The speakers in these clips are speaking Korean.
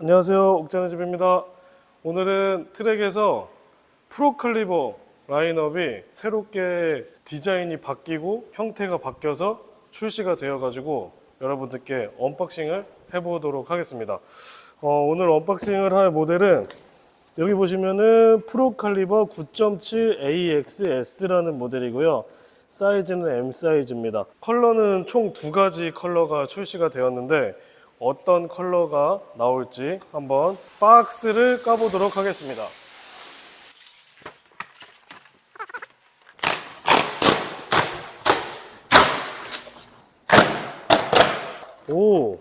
안녕하세요. 옥자는 집입니다. 오늘은 트랙에서 프로칼리버 라인업이 새롭게 디자인이 바뀌고 형태가 바뀌어서 출시가 되어 가지고 여러분들께 언박싱을 해보도록 하겠습니다. 어, 오늘 언박싱을 할 모델은 여기 보시면은 프로칼리버 9.7 AXS라는 모델이고요. 사이즈는 M 사이즈입니다. 컬러는 총 두 가지 컬러가 출시가 되었는데 어떤 컬러가 나올지 한번 박스를 까보도록 하겠습니다. 오.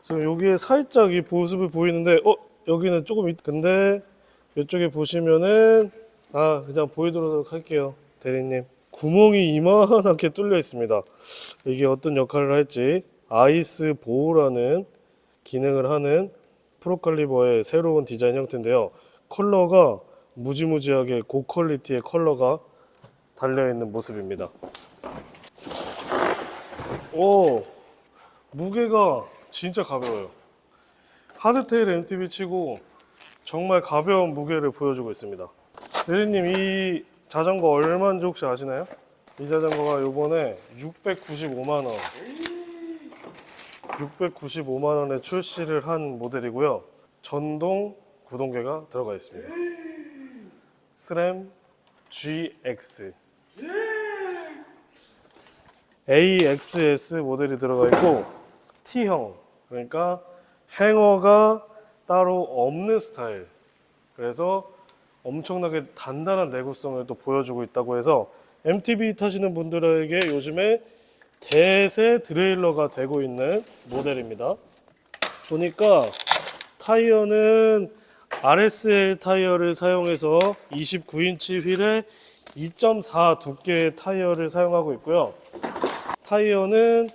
지금 여기에 살짝 이 모습을 보이는데, 어, 여기는 조금 있, 근데 이쪽에 보시면은, 아, 그냥 보이도록 할게요. 대리님. 구멍이 이만하게 뚫려 있습니다. 이게 어떤 역할을 할지, 아이스 보호라는 기능을 하는 프로칼리버의 새로운 디자인 형태인데요. 컬러가 무지무지하게 고퀄리티의 컬러가 달려있는 모습입니다. 오, 무게가 진짜 가벼워요. 하드테일 MTB 치고 정말 가벼운 무게를 보여주고 있습니다. 대리님, 이 자전거 얼마인지 혹시 아시나요? 이 자전거가 요번에 695만원. 695만원에 출시를 한 모델이고요. 전동 구동계가 들어가 있습니다. 스램 GX. AXS 모델이 들어가 있고 T형 그러니까 행어가 따로 없는 스타일 그래서 엄청나게 단단한 내구성을 또 보여주고 있다고 해서 MTB 타시는 분들에게 요즘에 대세 드레일러가 되고 있는 모델입니다 보니까 타이어는 RSL 타이어를 사용해서 29인치 휠에 2.4 두께의 타이어를 사용하고 있고요 타이어는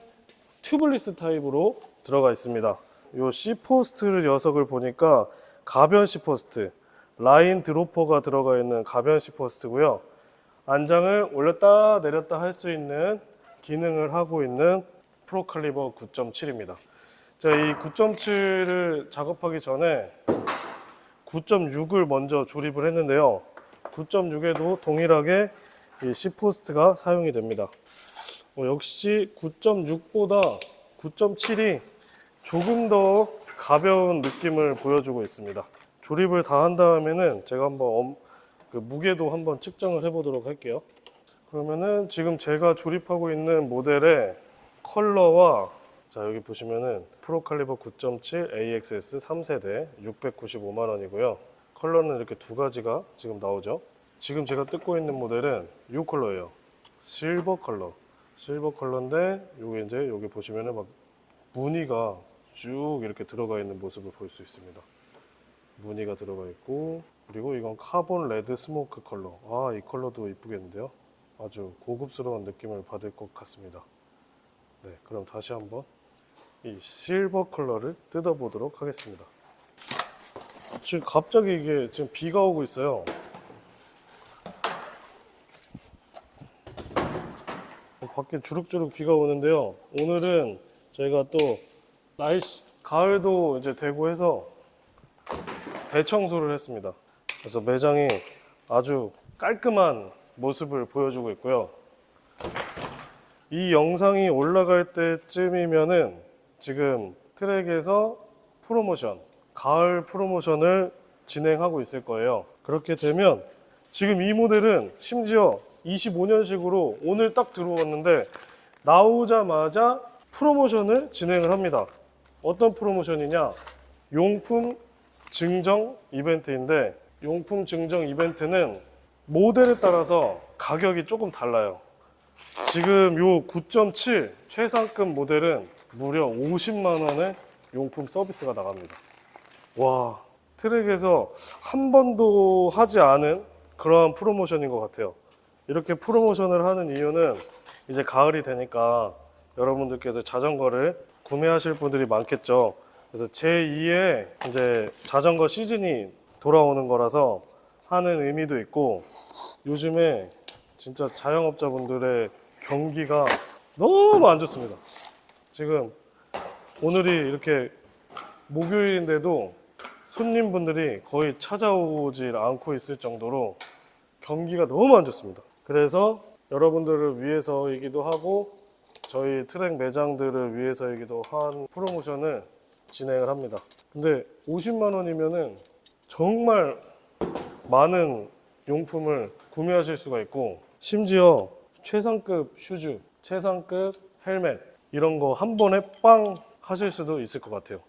튜블리스 타입으로 들어가 있습니다. 요 C포스트 녀석을 보니까 가변 C포스트, 라인 드로퍼가 들어가 있는 가변 C포스트고요. 안장을 올렸다 내렸다 할 수 있는 기능을 하고 있는 프로칼리버 9.7입니다. 자, 이 9.7을 작업하기 전에 9.6을 먼저 조립을 했는데요. 9.6에도 동일하게 이 C포스트가 사용이 됩니다. 어, 역시 9.6보다 9.7이 조금 더 가벼운 느낌을 보여주고 있습니다. 조립을 다 한 다음에는 제가 한번 엄- 그 무게도 한번 측정을 해보도록 할게요. 그러면은 지금 제가 조립하고 있는 모델의 컬러와 자 여기 보시면은 프로칼리버 9.7 AXS 3세대 695만 원이고요. 컬러는 이렇게 두 가지가 지금 나오죠. 지금 제가 뜯고 있는 모델은 이 컬러예요. 실버 컬러. 실버 컬러인데 요게 이제 여기 보시면은 막 무늬가 쭉 이렇게 들어가 있는 모습을 볼 수 있습니다. 무늬가 들어가 있고 그리고 이건 카본 레드 스모크 컬러. 아, 이 컬러도 이쁘겠는데요. 아주 고급스러운 느낌을 받을 것 같습니다. 네, 그럼 다시 한번 이 실버 컬러를 뜯어보도록 하겠습니다. 지금 갑자기 이게 지금 비가 오고 있어요. 밖에 주룩주룩 비가 오는데요. 오늘은 저희가 또 날씨 가을도 이제 되고 해서 대청소를 했습니다. 그래서 매장이 아주 깔끔한 모습을 보여주고 있고요. 이 영상이 올라갈 때쯤이면은 지금 트랙에서 프로모션, 가을 프로모션을 진행하고 있을 거예요. 그렇게 되면 지금 이 모델은 심지어 25년식으로 오늘 딱 들어왔는데 나오자마자 프로모션을 진행을 합니다. 어떤 프로모션이냐? 용품 증정 이벤트인데 용품 증정 이벤트는 모델에 따라서 가격이 조금 달라요. 지금 요 9.7 최상급 모델은 무려 50만 원의 용품 서비스가 나갑니다. 와, 트랙에서 한 번도 하지 않은 그러한 프로모션인 것 같아요. 이렇게 프로모션을 하는 이유는 이제 가을이 되니까 여러분들께서 자전거를 구매하실 분들이 많겠죠. 그래서 제2의 이제 자전거 시즌이 돌아오는 거라서 하는 의미도 있고 요즘에 진짜 자영업자분들의 경기가 너무 안 좋습니다. 지금 오늘이 이렇게 목요일인데도 손님분들이 거의 찾아오질 않고 있을 정도로 경기가 너무 안 좋습니다. 그래서 여러분들을 위해서이기도 하고 저희 트랙 매장들을 위해서이기도 한 프로모션을 진행을 합니다. 근데 50만 원이면은 정말 많은 용품을 구매하실 수가 있고 심지어 최상급 슈즈, 최상급 헬멧 이런 거 한 번에 빵 하실 수도 있을 것 같아요.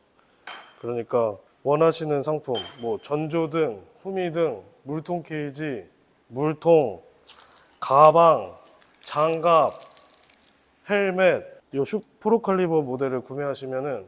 그러니까 원하시는 상품, 뭐 전조등, 후미등, 물통 케이지, 물통, 가방, 장갑, 헬멧, 이슈 프로칼리버 모델을 구매하시면은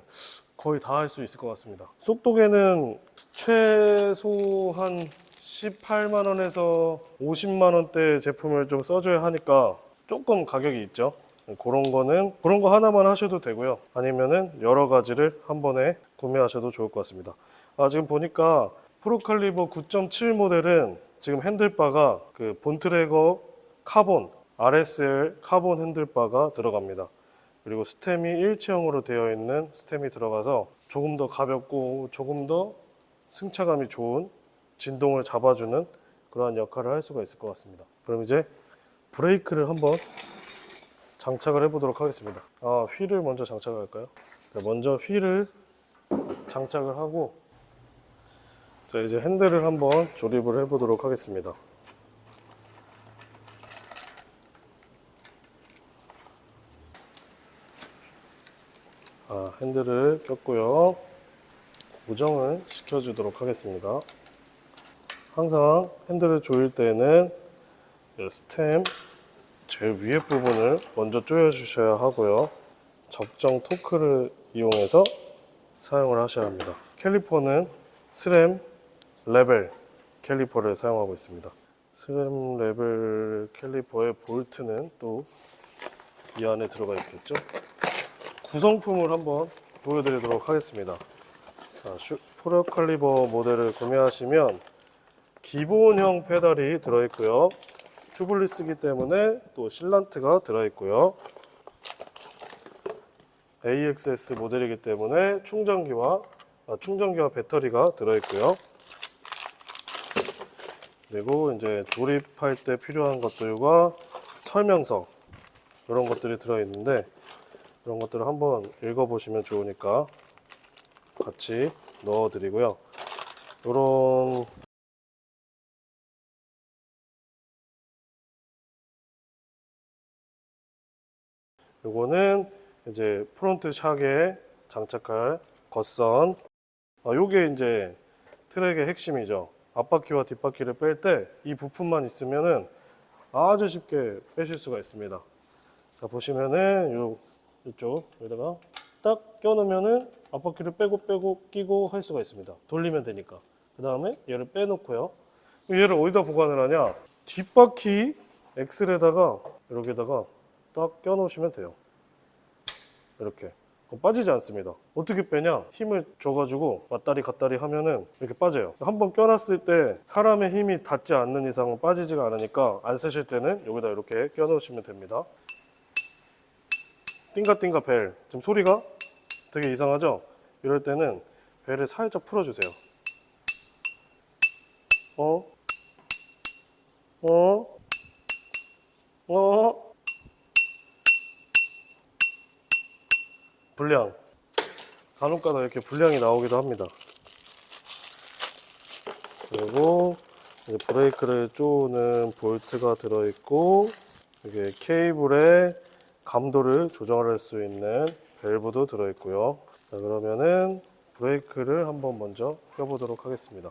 거의 다 할 수 있을 것 같습니다. 속독에는 최소 한 18만 원에서 50만 원대 제품을 좀 써줘야 하니까 조금 가격이 있죠. 그런 거는 그런 거 하나만 하셔도 되고요. 아니면은 여러 가지를 한 번에 구매하셔도 좋을 것 같습니다. 아, 지금 보니까 프로칼리버 9.7 모델은 지금 핸들바가 그 본트래거 카본 RSL 카본 핸들바가 들어갑니다. 그리고 스템이 일체형으로 되어 있는 스템이 들어가서 조금 더 가볍고 조금 더 승차감이 좋은 진동을 잡아주는 그러한 역할을 할 수가 있을 것 같습니다. 그럼 이제 브레이크를 한번 장착을 해보도록 하겠습니다. 아, 휠을 먼저 장착할까요? 네, 먼저 휠을 장착을 하고 자, 이제 핸들을 한번 조립을 해보도록 하겠습니다. 아, 핸들을 꼈고요. 고정을 시켜주도록 하겠습니다. 항상 핸들을 조일 때는 이 스템 제일 위에 부분을 먼저 조여 주셔야 하고요. 적정 토크를 이용해서 사용을 하셔야 합니다. 캘리퍼는 스램 레벨 캘리퍼를 사용하고 있습니다. 스램 레벨 캘리퍼의 볼트는 또 이 안에 들어가 있겠죠. 구성품을 한번 보여드리도록 하겠습니다. 자, 슈, 프로 칼리버 모델을 구매하시면 기본형 페달이 들어있고요. 튜블리스기 때문에 또 실란트가 들어있고요. AXS 모델이기 때문에 충전기와 아, 충전기와 배터리가 들어있고요. 그리고 이제 조립할 때 필요한 것들과 설명서 이런 것들이 들어있는데 이런 것들을 한번 읽어보시면 좋으니까 같이 넣어드리고요. 이런 요거는 이제 프론트 샥에 장착할 겉선. 아, 요게 이제 트랙의 핵심이죠. 앞바퀴와 뒷바퀴를 뺄 때 이 부품만 있으면은 아주 쉽게 빼실 수가 있습니다. 자 보시면은 요 이쪽 여기다가 딱 껴놓으면은 앞바퀴를 빼고 빼고 끼고 할 수가 있습니다 돌리면 되니까 그 다음에 얘를 빼놓고요 얘를 어디다 보관을 하냐 뒷바퀴 엑셀에다가 여기다가 딱 껴놓으시면 돼요. 이렇게. 빠지지 않습니다. 어떻게 빼냐? 힘을 줘가지고 왔다리 갔다리 하면은 이렇게 빠져요. 한번 껴놨을 때 사람의 힘이 닿지 않는 이상은 빠지지가 않으니까 안 쓰실 때는 여기다 이렇게 껴놓으시면 됩니다. 띵가띵가 벨. 지금 소리가 되게 이상하죠? 이럴 때는 벨을 살짝 풀어주세요. 어? 어? 어? 불량. 간혹가다 이렇게 불량이 나오기도 합니다. 그리고 브레이크를 쪼는 볼트가 들어있고 이게 케이블에 감도를 조정할 수 있는 밸브도 들어있고요. 자 그러면은 브레이크를 한번 먼저 껴보도록 하겠습니다.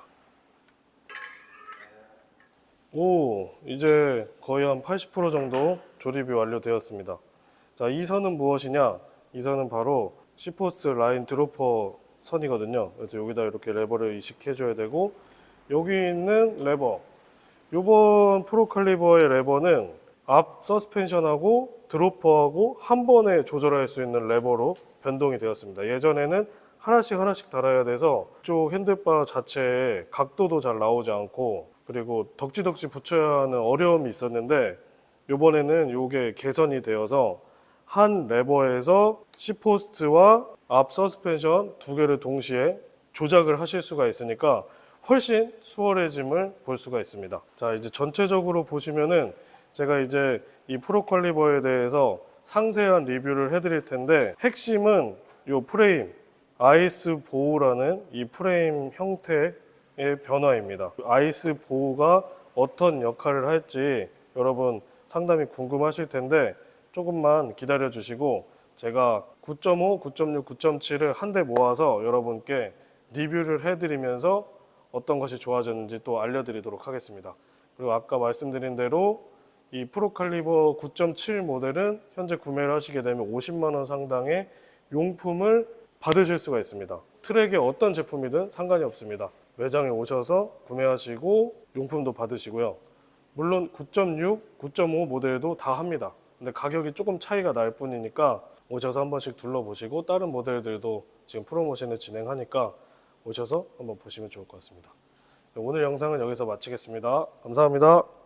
오, 이제 거의 한 80% 정도 조립이 완료되었습니다. 자, 이 선은 무엇이냐? 이 선은 바로 시포스 라인 드로퍼 선이거든요. 그래서 여기다 이렇게 레버를 이식해줘야 되고, 여기 있는 레버. 요번 프로칼리버의 레버는 앞 서스펜션하고 드로퍼하고 한 번에 조절할 수 있는 레버로 변동이 되었습니다. 예전에는 하나씩 하나씩 달아야 돼서 쪽 핸들바 자체에 각도도 잘 나오지 않고 그리고 덕지덕지 붙여야 하는 어려움이 있었는데 이번에는 이게 개선이 되어서 한 레버에서 시포스트와 앞 서스펜션 두 개를 동시에 조작을 하실 수가 있으니까 훨씬 수월해짐을 볼 수가 있습니다. 자, 이제 전체적으로 보시면은 제가 이제 이 프로컬리버에 대해서 상세한 리뷰를 해드릴 텐데 핵심은 이 프레임 아이스 보호라는 이 프레임 형태의 변화입니다. 아이스 보호가 어떤 역할을 할지 여러분 상당히 궁금하실 텐데 조금만 기다려 주시고 제가 9.5, 9.6, 9.7을 한데 모아서 여러분께 리뷰를 해드리면서 어떤 것이 좋아졌는지 또 알려드리도록 하겠습니다. 그리고 아까 말씀드린 대로 이 프로칼리버 9.7 모델은 현재 구매를 하시게 되면 50만 원 상당의 용품을 받으실 수가 있습니다. 트랙의 어떤 제품이든 상관이 없습니다. 매장에 오셔서 구매하시고 용품도 받으시고요. 물론 9.6, 9.5 모델도 다 합니다. 근데 가격이 조금 차이가 날 뿐이니까 오셔서 한 번씩 둘러보시고 다른 모델들도 지금 프로모션을 진행하니까 오셔서 한번 보시면 좋을 것 같습니다. 오늘 영상은 여기서 마치겠습니다. 감사합니다.